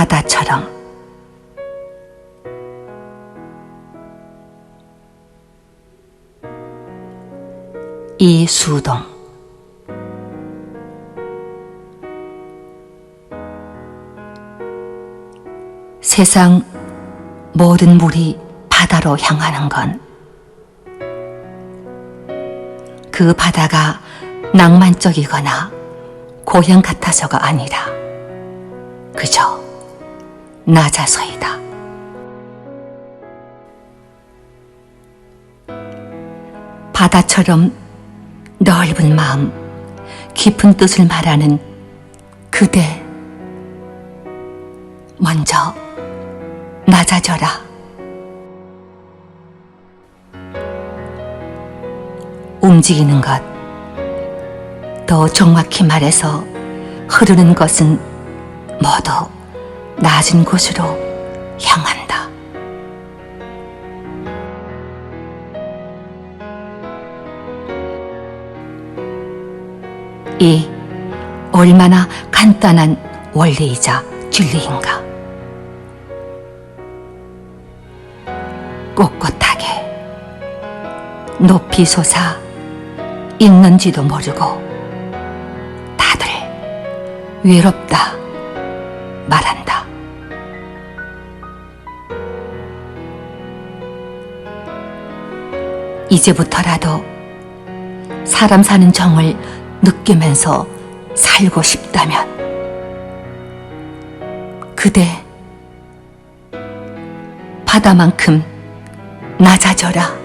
바다처럼. 이수동. 세상 모든 물이 바다로 향하는 건 그 바다가 낭만적이거나 고향 같아서가 아니라. 그저 낮아서이다. 바다처럼 넓은 마음, 깊은 뜻을 말하는 그대. 먼저 낮아져라. 움직이는 것, 더 정확히 말해서 흐르는 것은 모두 낮은 곳으로 향한다. 이 얼마나 간단한 원리이자 진리인가. 꼿꼿하게 높이 솟아 있는지도 모르고 다들 외롭다 말한다. 이제부터라도 사람 사는 정을 느끼면서 살고 싶다면 그대 바다만큼 낮아져라.